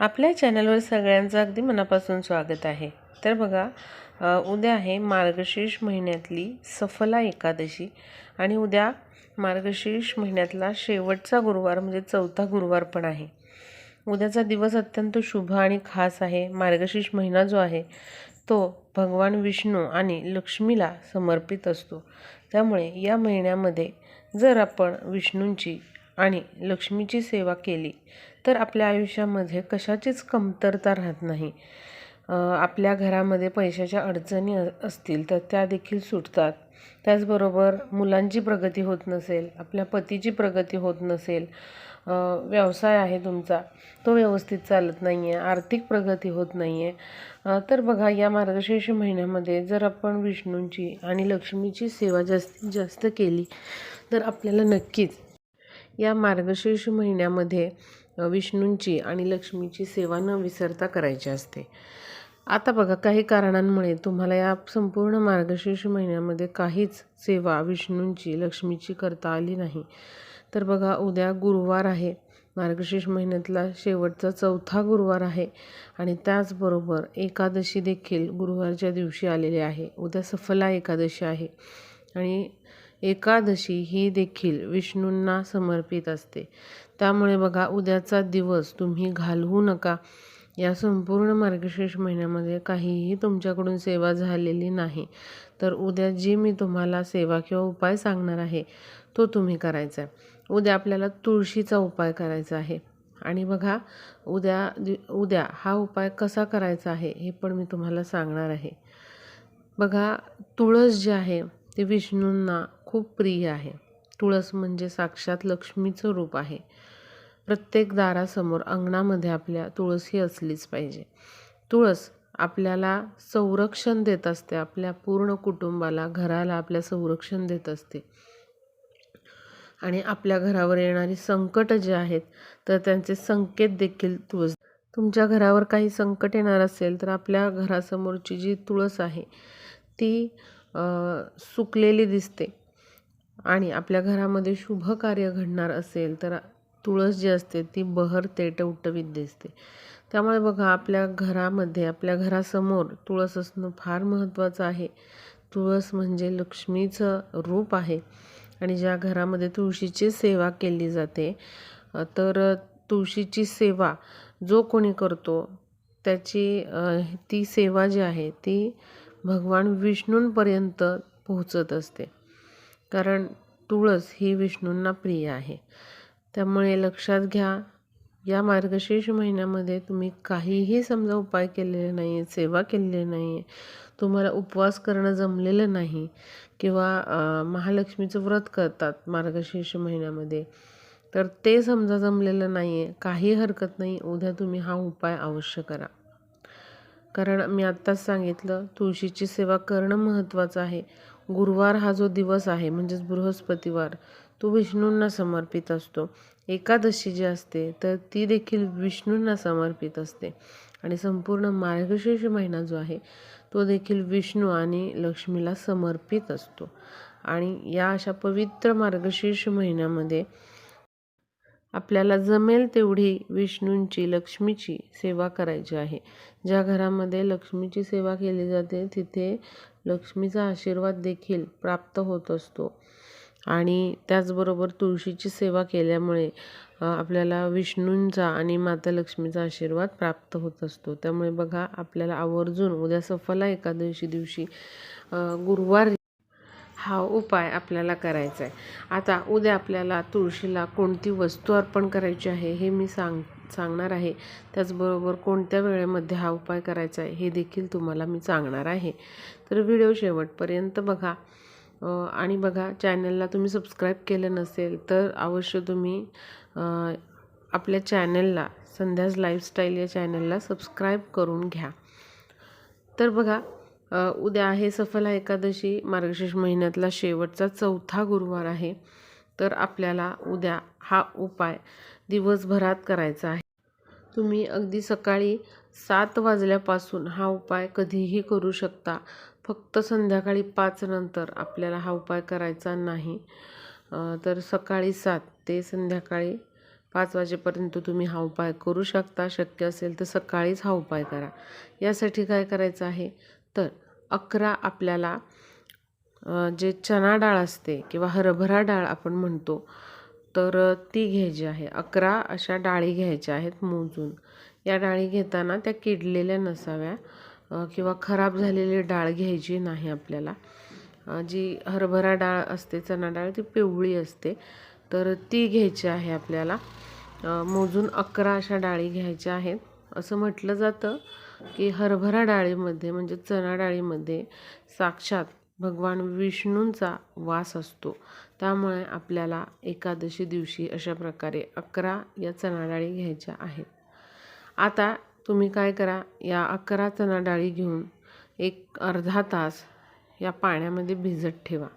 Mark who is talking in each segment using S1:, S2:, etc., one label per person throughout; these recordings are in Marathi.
S1: आपल्या चॅनलवर सगळ्यांचं अगदी मनापासून स्वागत आहे. तर बघा उद्या आहे मार्गशीर्ष महिन्यातली सफला एकादशी आणि उद्या मार्गशीर्ष महिन्यातला शेवटचा गुरुवार म्हणजे चौथा गुरुवार पण आहे. उद्याचा दिवस अत्यंत शुभ आणि खास आहे. मार्गशीर्ष महिना जो आहे तो भगवान विष्णू आणि लक्ष्मीला समर्पित असतो. त्यामुळे या महिन्यामध्ये जर आपण विष्णूंची आणि लक्ष्मीची सेवा केली तर आपल्या आयुष्यामध्ये कशाचीच कमतरता राहत नाही. आपल्या घरामध्ये पैशाच्या अडचणी असतील तर त्या देखील सुटतात. त्याचबरोबर मुलांची प्रगती होत नसेल आपल्या पतीची प्रगती होत नसेल व्यवसाय आहे तुमचा तो व्यवस्थित चालत नाही आहे आर्थिक प्रगती होत नाही आहे तर बघा या मार्गशीर्ष महिन्यामध्ये जर आपण विष्णूंची आणि लक्ष्मीची सेवा जास्तीत जास्त केली तर आपल्याला नक्कीच या मार्गशीर्ष महिन्यामध्ये विष्णूंची आणि लक्ष्मीची सेवा न विसरता करायची असते. आता बघा काही कारणांमुळे तुम्हाला या संपूर्ण मार्गशीर्ष महिन्यामध्ये काहीच सेवा विष्णूंची लक्ष्मीची करता आली नाही. तर बघा उद्या गुरुवार आहे. मार्गशीर्ष महिन्यातला शेवटचा चौथा गुरुवार आहे आणि त्याचबरोबर एकादशी देखील गुरुवारच्या दिवशी आलेली आहे. उद्या सफला एकादशी आहे. आणि एकादशी ही देखील विष्णूंना समर्पित असते. त्यामुळे बघा उद्याचा दिवस तुम्ही घालवू नका. या संपूर्ण मार्गशीर्ष महिन्यामध्ये काहीही तुमच्याकडून सेवा झालेली नाही. तर उद्या जी मी तुम्हाला सेवा किंवा उपाय सांगणार आहे तो तुम्ही करायचा आहे. उद्या आपल्याला तुळशीचा उपाय करायचा आहे. आणि बघा उद्या दि- उद्या हा उपाय कसा करायचा आहे हे पण मी तुम्हाला सांगणार आहे. बघा तुळस जे आहे ते विष्णूंना खूप प्रिय आहे. तुळस म्हणजे साक्षात लक्ष्मीचं रूप आहे. प्रत्येक दारासमोर अंगणामध्ये आपल्या तुळस ही असलीच पाहिजे. तुळस आपल्याला संरक्षण देत असते आपल्या पूर्ण कुटुंबाला घराला आपल्या संरक्षण देत असते. आणि आपल्या घरावर येणारी संकट जे आहेत तर त्यांचे संकेत देखील तुळस. तुमच्या घरावर काही संकट येणार असेल तर आपल्या घरासमोरची जी तुळस आहे ती सुकलेली दिसते. आणि आपल्या घरामध्ये शुभ कार्य घडणार असेल तर तुळस जी असते ती बहरते टवटवीत दिसते. त्यामुळे बघा आपल्या घरामध्ये आपल्या घरासमोर तुळस असणं फार महत्त्वाचं आहे. तुळस म्हणजे लक्ष्मीचं रूप आहे. आणि ज्या घरामध्ये तुळशीची सेवा केली जाते तर तुळशीची सेवा जो कोणी करतो त्याची ती सेवा जी आहे ती भगवान विष्णूंपर्यंत पोहोचत असते. कारण तुळस ही विष्णूंना प्रिय आहे. त्यामुळे लक्षात घ्या या मार्गशीर्ष महिन्यामध्ये तुम्ही काहीही समजा उपाय केलेले नाही आहे सेवा केलेली नाही आहे तुम्हाला उपवास करणं जमलेलं नाही किंवा महालक्ष्मीचं व्रत करतात मार्गशीर्ष महिन्यामध्ये तर ते समजा जमलेलं नाही आहे काही हरकत नाही उद्या तुम्ही हा उपाय अवश्य करा. कारण मी आत्ताच सांगितलं तुळशीची सेवा करणं महत्त्वाचं आहे. गुरुवार हा जो दिवस आहे म्हणजेच बृहस्पतिवार तो विष्णूंना समर्पित असतो. एकादशी जी असते तर ती देखील विष्णूंना समर्पित असते. आणि संपूर्ण मार्गशीर्ष महिना जो आहे तो देखील विष्णू आणि लक्ष्मीला समर्पित असतो. आणि या अशा पवित्र मार्गशीर्ष महिन्यामध्ये आपल्याला जमेल तेवढी विष्णूंची लक्ष्मीची सेवा करायची आहे. ज्या घरामध्ये लक्ष्मीची सेवा केली जाते तिथे लक्ष्मीचा आशीर्वाद देखील प्राप्त होत असतो. आणि त्याचबरोबर तुळशीची सेवा केल्यामुळे आपल्याला विष्णूंचा आणि माता लक्ष्मीचा आशीर्वाद प्राप्त होत असतो. त्यामुळे बघा आपल्याला आवर्जून उद्या सफला एकादशी दिवशी गुरुवार हा उपाय आपल्याला करायचा आहे आता उद्या आपल्याला तुळशीला कोणती वस्तू अर्पण करायची आहे हे मी सांग सांगणार आहे. त्याचबरोबर कोणत्या वेळेमध्ये हा उपाय करायचा आहे हे देखील तुम्हाला मी सांगणार आहे. तर व्हिडिओ शेवटपर्यंत बघा. आणि बघा चॅनलला तुम्ही सबस्क्राईब केलं नसेल तर अवश्य तुम्ही आपल्या चॅनलला संध्याज लाईफस्टाईल या चॅनलला सबस्क्राईब करून घ्या. तर बघा उद्या आहे सफला एकादशी मार्गशीर्ष महिन्यातला शेवटचा चौथा गुरुवार आहे. तर आपल्याला उद्या हा उपाय दिवसभरात करायचा आहे. तुम्ही अगदी सकाळी सात वाजल्यापासून हा उपाय कधीही करू शकता. फक्त संध्याकाळी पाच नंतर आपल्याला हा उपाय करायचा नाही. तर सकाळी सात ते संध्याकाळी पाच वाजेपर्यंत तुम्ही हा उपाय करू शकता. शक्य असेल तर सकाळीच हा उपाय करा. यासाठी काय करायचं आहे? तर अकरा आपल्याला जे चणा डाळ असते किंवा हरभरा डाळ आपण म्हणतो तर ती घ्यायची आहे. अकरा अशा डाळी घ्यायच्या आहेत मोजून. या डाळी घेताना त्या किडलेल्या नसाव्या किंवा खराब झालेली डाळ घ्यायची नाही आपल्याला. जी हरभरा डाळ असते चणा डाळ ती पिवळी असते. तर ती घ्यायची आहे आपल्याला. मोजून अकरा अशा डाळी घ्यायच्या आहेत. असं म्हटलं जातं. की हरभरा डाळीमध्ये म्हणजे चणा डाळीमध्ये साक्षात भगवान विष्णूंचा वास असतो. त्यामुळे आपल्याला एकादशी दिवशी अशा प्रकारे अकरा या चणा डाळी घ्यायच्या आहेत. आता तुम्ही काय करा या अकरा चणा डाळी घेऊन एक अर्धा तास या पाण्यामध्ये भिजत ठेवा.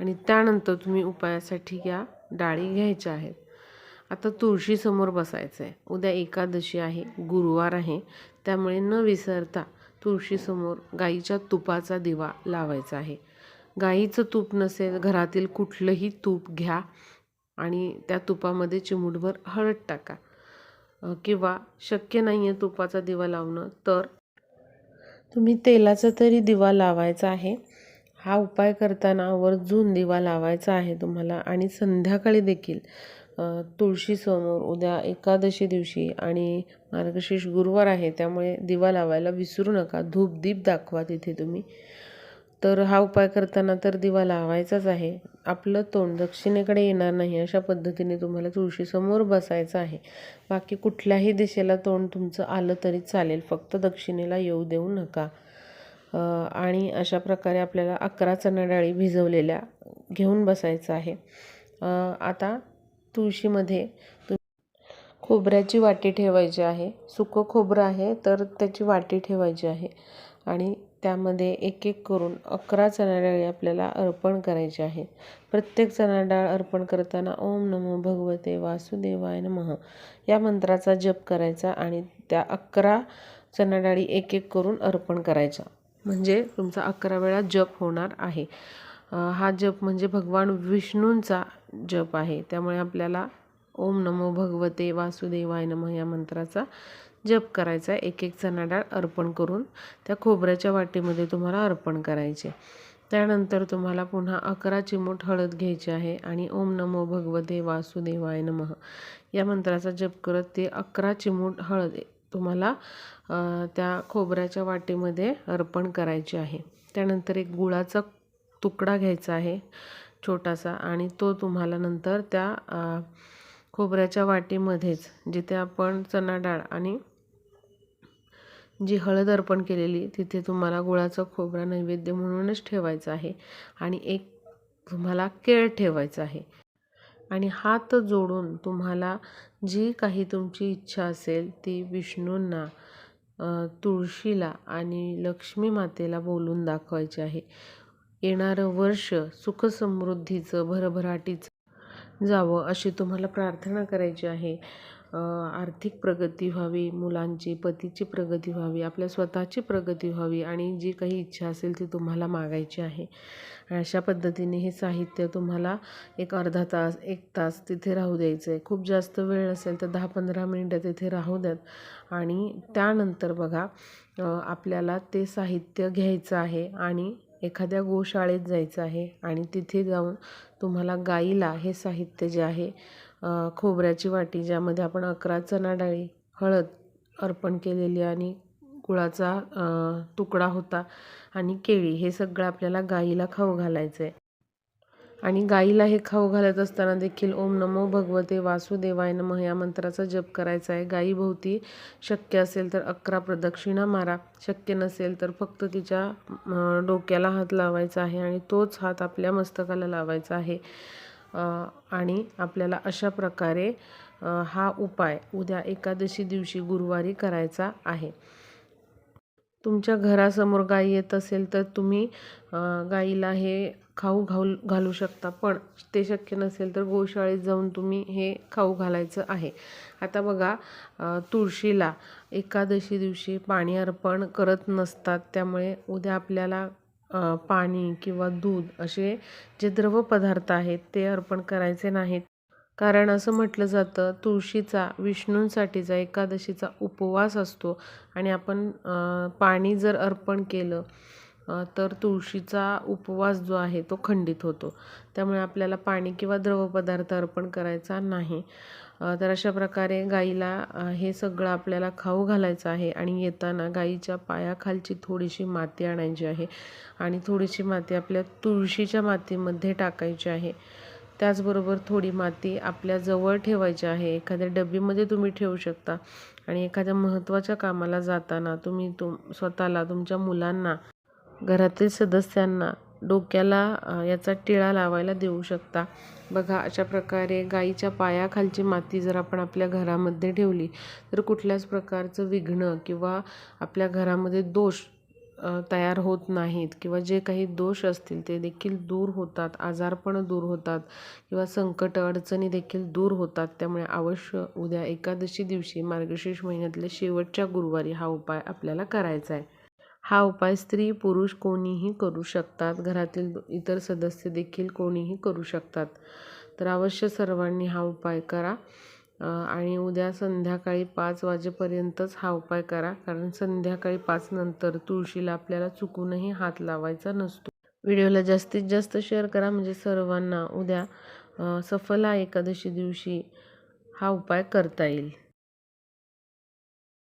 S1: आणि त्यानंतर तुम्ही उपायासाठी या डाळी घ्यायच्या आहेत. आता तुळशीसमोर बसायचं आहे उद्या एकादशी आहे गुरुवार आहे. त्यामुळे न विसरता तुळशीसमोर गाईच्या तुपाचा दिवा लावायचा आहे. गाईचं तूप नसेल घरातील कुठलंही तूप घ्या आणि त्या तुपामध्ये चिमूटभर हळद टाका. किंवा शक्य नाही आहे तुपाचा दिवा लावणं तर? तुम्ही तेलाचा तरी दिवा लावायचा आहे. हा उपाय करताना वर्जून दिवा लावायचा आहे तुम्हाला आणि संध्याकाळी देखील. तुळशीसमोर उद्या एकादशी दिवशी आणि मार्गशीर्ष गुरुवार आहे त्यामुळे दिवा लावायला विसरू नका. धूप दीप दाखवा तिथे तुम्ही. तर हा उपाय करताना तर दिवा लावायचाच आहे. आपलं तोंड दक्षिणेकडे येणार नाही अशा पद्धतीने तुम्हाला तुळशीसमोर बसायचं आहे. बाकी कुठल्याही दिशेला तोंड तुमचं आलं तरी चालेल फक्त दक्षिणेला येऊ देऊ नका. आणि अशा प्रकारे आपल्याला अकरा चणा डाळी भिजवलेल्या घेऊन बसायचं आहे. आता तुळशीमध्ये. तु खोबऱ्याची वाटी ठेवायची आहे. सुकं खोबरं आहे तर त्याची वाटी ठेवायची आहे. आणि त्यामध्ये एक एक करून अकरा चणा डाळी आपल्याला अर्पण करायची आहे. प्रत्येक चणा डाळ अर्पण करताना ओम नमो भगवते वासुदेवाय नमः. या मंत्राचा जप करायचा आणि त्या अकरा चणा डाळी एक एक करून अर्पण करायच्या म्हणजे तुमचा अकरा वेळा जप होणार आहे. हा जप म्हणजे भगवान विष्णूंचा जप आहे. त्यामुळे आपल्याला ओम नमो भगवते वासुदेवाय नमः या मंत्राचा जप करायचा आहे. एक एक चणा डाळ अर्पण करून त्या खोबऱ्याच्या वाटीमध्ये तुम्हाला अर्पण करायचे. त्यानंतर तुम्हाला पुन्हा अकरा चिमूट हळद घ्यायची आहे आणि ओम नमो भगवते वासुदेवाय नमः या मंत्राचा जप करत ते अकरा चिमूट हळद तुम्हाला त्या खोबऱ्याच्या वाटीमध्ये अर्पण करायची आहे. त्यानंतर एक गुळाचा तुकडा घ्यायचा आहे. छोटासा आणि तो तुम्हाला नंतर त्या खोबऱ्याच्या वाटीमध्येच जिथे आपण चणा डाळ आणि जी हळद अर्पण केलेली तिथे तुम्हाला गुळाचा खोबरा नैवेद्य म्हणूनच ठेवायचा आहे आणि एक तुम्हाला केळ ठेवायचं आहे. आणि हात जोडून तुम्हाला जी काही तुमची इच्छा असेल ती विष्णूंना तुळशीला आणि लक्ष्मी मातेला बोलून दाखवायची आहे. येणारं वर्ष सुखसमृद्धीचं भरभराटीचं जावं अशी तुम्हाला प्रार्थना करायची आहे. आर्थिक प्रगती व्हावी मुलांची पतीची प्रगती व्हावी आपल्या स्वतःची प्रगती व्हावी आणि जी काही इच्छा असेल ती तुम्हाला मागायची आहे. अशा पद्धतीने हे साहित्य तुम्हाला एक अर्धा तास एक तास तिथे राहू द्यायचं आहे खूप जास्त वेळ असेल तर दहा पंधरा मिनटं तिथे राहू द्यात. आणि त्यानंतर बघा आपल्याला ते साहित्य घ्यायचं आहे आणि एखाद्या गोशाळेत जायचं आहे आणि तिथे जाऊन तुम्हाला गाईला हे साहित्य जे आहे खोबऱ्याची वाटी ज्यामध्ये आपण अकरा चणा डाळी हळद अर्पण केलेली आणि गुळाचा तुकडा होता आणि केळी हे सगळं आपल्याला गाईला खाऊ घालायचं आहे आणि गाईला हे खाऊ घालत असताना देखील ओम नमो भगवते वासुदेवाय नम या मंत्राचा जप करायचा आहे. गाईभोवती शक्य असेल तर अकरा प्रदक्षिणा मारा. शक्य नसेल तर फक्त तिच्या डोक्याला हात लावायचा आहे आणि तोच हात आपल्या मस्तकाला लावायचा आहे. आणि आपल्याला अशा प्रकारे हा उपाय उद्या एकादशी दिवशी गुरुवारी करायचा आहे. तुमच्या घरासमोर गाई येत असेल तर तुम्ही गाईला हे खाऊ घाल घालू शकता. पण ते शक्य नसेल तर गोशाळेत जाऊन तुम्ही हे खाऊ घालायचं आहे. आता बघा तुळशीला एकादशी दिवशी पाणी अर्पण करत नसतात. त्यामुळे उद्या आपल्याला पाणी किंवा दूध असे जे द्रव पदार्थ आहेत ते अर्पण करायचे नाहीत. कारण असं म्हटलं जातं तुळशीचा विष्णूंसाठीचा एकादशीचा उपवास असतो आणि आपण पाणी जर अर्पण केलं तर तुळशीचा उपवास जो आहे तो खंडित होतो. त्यामुळे आपल्याला पाणी किंवा द्रवपदार्थ अर्पण करायचा नाही. तर अशा प्रकारे गाईला हे सगळं आपल्याला खाऊ घालायचं आहे आणि येताना गाईच्या पायाखालची थोडीशी माती आणायची आहे आणि थोडीशी माती आपल्या तुळशीच्या मातीमध्ये टाकायची आहे. त्याचबरोबर थोडी माती आपल्या जवळ ठेवायची आहे. एखाद्या डबीमध्ये तुम्ही ठेवू शकता. आणि एखाद्या महत्त्वाच्या कामाला जाताना तुम्ही तुम स्वतःला तुमच्या मुलांना घरातील सदस्यांना डोक्याला याचा टिळा लावायला देऊ शकता. बघा अशा प्रकारे गाईच्या पायाखालची माती जर आपण आपल्या घरामध्ये ठेवली तर कुठल्याच प्रकारचं विघ्न किंवा आपल्या घरामध्ये दोष तयार होत नाहीत किंवा जे काही दोष असतील ते देखील दूर होतात आजारपण दूर होतात किंवा संकट अडचणी देखील दूर होतात. त्यामुळे अवश्य उद्या एकादशी दिवशी मार्गशीर्ष महिन्यातल्या शेवटच्या गुरुवारी हा उपाय आपल्याला करायचा आहे. हा उपाय स्त्री पुरुष कोणीही करू शकतात. घरातील इतर सदस्य देखील कोणीही करू शकतात. तर अवश्य सर्वांनी हा उपाय करा. आणि उद्या संध्याकाळी पाच वाजेपर्यंतच हा उपाय करा. कारण संध्याकाळी पाच नंतर तुळशीला आपल्याला चुकूनही हात लावायचा नसतो. व्हिडिओला जास्तीत जास्त शेअर करा. म्हणजे सर्वांना उद्या सफला एकादशी दिवशी हा उपाय करता येईल.